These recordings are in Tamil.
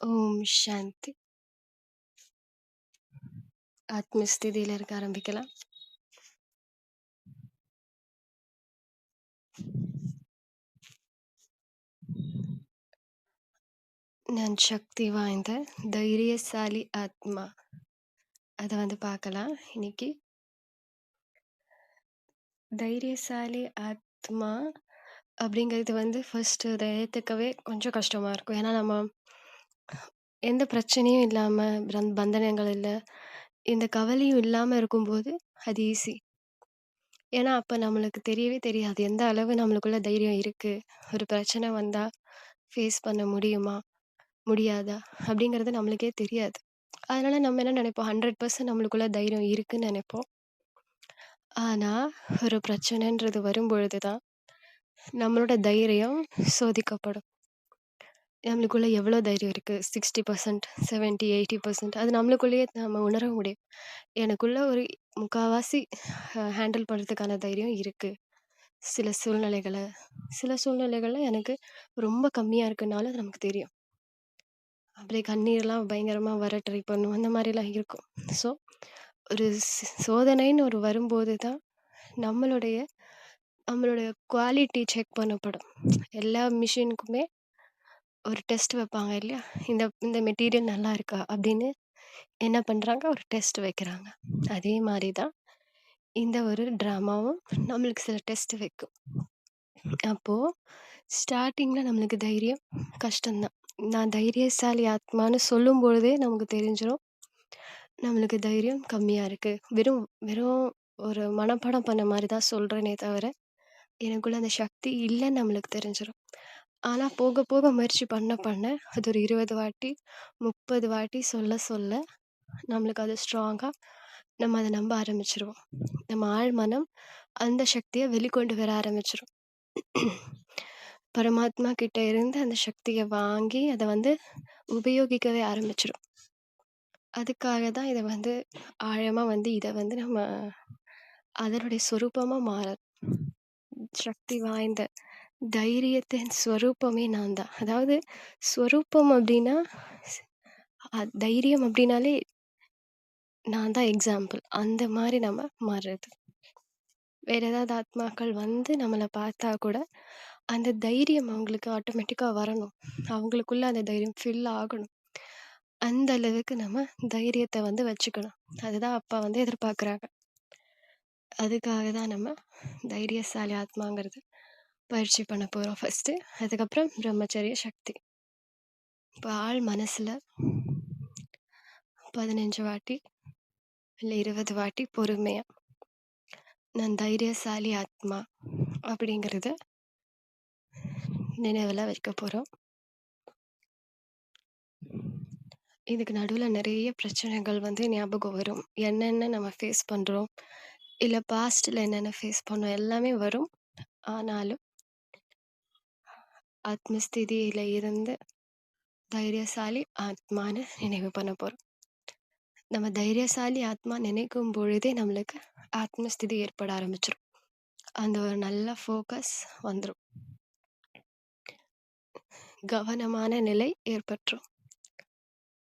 ஓம் சாந்தி. ஆத்மஸ்திதியில் இருக்க ஆரம்பிக்கலாம். நான் சக்தி வாய்ந்த தைரியசாலி ஆத்மா. அதை வந்து பார்க்கலாம் இன்னைக்கு. தைரியசாலி ஆத்மா அப்படிங்கிறது வந்து ஃபர்ஸ்ட் தைரியத்துக்கவே கொஞ்சம் கஷ்டமா இருக்கும். ஏன்னா நம்ம எந்த பிரச்சனையும் இல்லாம, பந் பந்தனங்கள் இல்ல, இந்த கவலையும் இல்லாம இருக்கும்போது அது ஈஸி. ஏன்னா, அப்ப நம்மளுக்கு தெரியவே தெரியாது. எந்த அளவு நம்மளுக்குள்ள தைரியம் இருக்கு. ஒரு பிரச்சனை வந்தா ஃபேஸ் பண்ண முடியுமா? முடியாதா? அப்படிங்கிறது நம்மளுக்கே தெரியாது. அதனால நம்ம என்ன நினைப்போம் 100% நம்மளுக்குள்ள தைரியம் இருக்குன்னு நினைப்போம் ஆனா, ஒரு பிரச்சனைன்றது வரும்பொழுது தான், நம்மளோட தைரியம் சோதிக்கப்படும். நம்மளுக்குள்ள எவ்வளோ தைரியம் இருக்குது sixty percent seventy eighty percent அது நம்மளுக்குள்ளேயே நம்ம உணர முடியும். எனக்குள்ள ஒரு முக்கால்வாசி ஹேண்டில் பண்ணுறதுக்கான தைரியம் இருக்குது சில சூழ்நிலைகளை சில சூழ்நிலைகளில் எனக்கு ரொம்ப கம்மியாக இருக்குனாலும் அது நமக்கு தெரியும். அப்படியே கண்ணீர்லாம் பயங்கரமாக வர ட்ரை பண்ணும். அந்த மாதிரிலாம் இருக்கும். ஸோ, ஒரு சோதனைன்னு ஒரு வரும்போது தான் நம்மளுடைய நம்மளுடைய குவாலிட்டி செக் பண்ணப்படும். எல்லா மிஷினுக்குமே ஒரு டெஸ்ட் வைப்பாங்க இல்லையா? இந்த இந்த மெட்டீரியல் நல்லா இருக்கா? அப்படின்னு என்ன பண்ணுறாங்க ஒரு டெஸ்ட் வைக்கிறாங்க. அதே மாதிரி தான் இந்த ஒரு ட்ராமாவும் நம்மளுக்கு சில டெஸ்ட் வைக்கும். அப்போது ஸ்டார்டிங்கில் நம்மளுக்கு தைரியம் கஷ்டம்தான் நான் தைரியசாலி ஆத்மான்னு சொல்லும்பொழுதே நமக்கு தெரிஞ்சிடும் நம்மளுக்கு தைரியம் கம்மியாக இருக்குது வெறும் வெறும் ஒரு மனப்பாடம் பண்ண மாதிரி தான் சொல்கிறேனே தவிர, எனக்குள்ள அந்த சக்தி இல்லைன்னு நம்மளுக்கு தெரிஞ்சிடும் ஆனால் போக போக முயற்சி பண்ண பண்ண அது ஒரு 20 வாட்டி, 30 வாட்டி சொல்ல சொல்ல நம்மளுக்கு அது ஸ்ட்ராங்காக நம்ம அதை நம்ப ஆரம்பிச்சிருவோம். நம்ம ஆழ் மனம் அந்த சக்தியை வெளிக்கொண்டு வர ஆரம்பிச்சிடும் பரமாத்மா கிட்ட இருந்து அந்த சக்தியை வாங்கி அதை வந்து உபயோகிக்கவே ஆரம்பிச்சிடும் அதுக்காக தான் இதை வந்து ஆழமாக வந்து இதை வந்து நம்ம அதனுடைய சொரூபமாக மாற சக்தி வாய்ந்த தைரியத்தின் ஸ்வரூபமே நான் தான். அதாவது ஸ்வரூபம் அப்படின்னா, தைரியம் அப்படின்னாலே நான் தான் எக்ஸாம்பிள். அந்த மாதிரி நம்ம மாறுறது. வேற ஏதாவது ஆத்மாக்கள் வந்து நம்மளை பார்த்தா கூட, அந்த தைரியம் அவங்களுக்கு ஆட்டோமேட்டிக்காக வரணும். அவங்களுக்குள்ள அந்த தைரியம் ஃபில் ஆகணும். அந்த அளவுக்கு நம்ம தைரியத்தை வந்து வச்சுக்கணும். அதுதான் அப்பா வந்து எதிர்பார்க்குறாங்க. அதுக்காக தான் நம்ம தைரியசாலி ஆத்மாங்கிறது பயிற்சி பண்ண போகிறோம் ஃபர்ஸ்ட்டு. அதுக்கப்புறம் பிரம்மச்சரிய சக்தி. இப்போ ஆள் மனசில் பதினஞ்சு வாட்டி, இல்லை இருபது வாட்டி பொறுமையாக நான் தைரியசாலி ஆத்மா அப்படிங்கிறத நினைவில் வைக்க போகிறோம் இதுக்கு நடுவில் நிறைய பிரச்சனைகள் வந்து ஞாபகம் வரும். என்னென்ன நம்ம ஃபேஸ் பண்ணுறோம் இல்ல பாஸ்ட்ல என்னென்ன ஃபேஸ் பண்ணோம் எல்லாமே வரும். ஆனாலும் ஆத்மஸ்திதியில இருந்து தைரியசாலி ஆத்மான்னு நினைவு பண்ண போறோம். நம்ம தைரியசாலி ஆத்மா நினைக்கும் பொழுதே நம்மளுக்கு ஆத்மஸ்திதி ஏற்பட ஆரம்பிச்சிரும் அந்த ஒரு நல்ல ஃபோக்கஸ் வந்துரும். கவனமான நிலை ஏற்பட்டுரும்.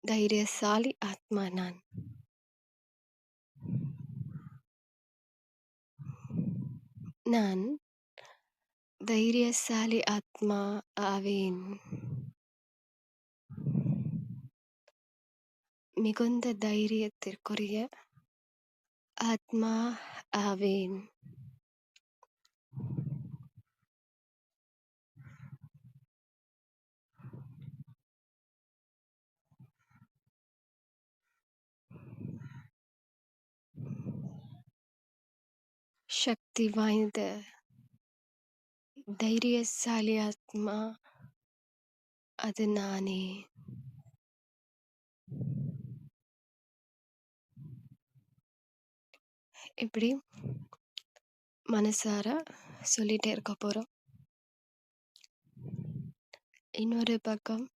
தைரியசாலி ஆத்மா நான். நான் தைரியசாலி ஆத்மா ஆவேன். மிகுந்த தைரியத்திற்குரிய ஆத்மா ஆவேன். சக்தி வாய்ந்த தைரியசாலி ஆத்மா அது நானே. இப்படி மனசார சொல்லிட்டே இருக்க போறோம். இன்னொரு பக்கம்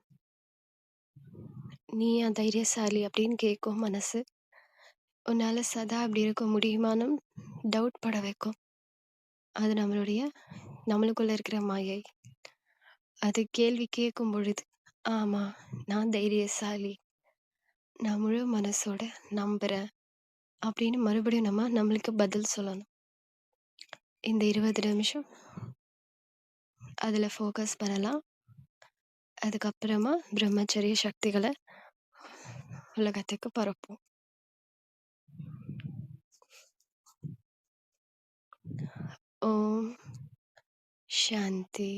நீயா தைரியசாலி அப்படின்னு கேட்கும் மனசு. உன்னால் சதா அப்படி இருக்க முடியுமானும் டவுட் பட வைக்கும். அது நம்மளுடைய நம்மளுக்குள்ளே இருக்கிற மாயை. அது கேள்வி கேட்கும் பொழுது, ஆமாம் நான் தைரியசாலி. நான் முழு மனசோட நம்புகிறேன் அப்படின்னு மறுபடியும் நம்ம நம்மளுக்கு பதில் சொல்லணும். இந்த 20 நிமிஷம் அதில் ஃபோக்கஸ் பண்ணலாம். அதுக்கப்புறமா பிரம்மச்சரிய சக்திகளை உலகத்துக்கு பரப்போம் ஓம் சாந்தி.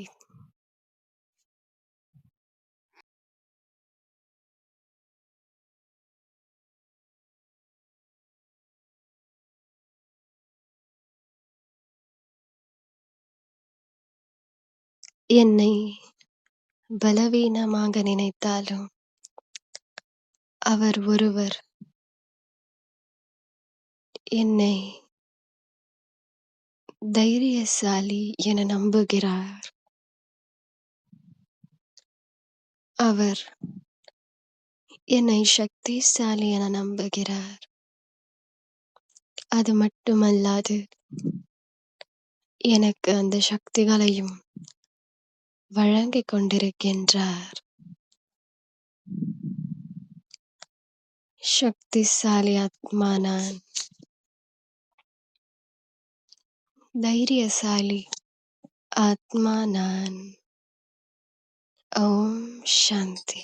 என்னை பலவீனமாக நினைத்தாலும் அவர் ஒருவர் என்னை தைரியசாலி என நம்புகிறார். அவர் என்னை சக்திசாலி என நம்புகிறார். அது மட்டுமல்லாது எனக்கு அந்த சக்திகளையும் வழங்கிக் கொண்டிருக்கின்றார். சக்திசாலி ஆத்மா நான். தைரியசாலி ஆத்மா நான். ஓம் சாந்தி.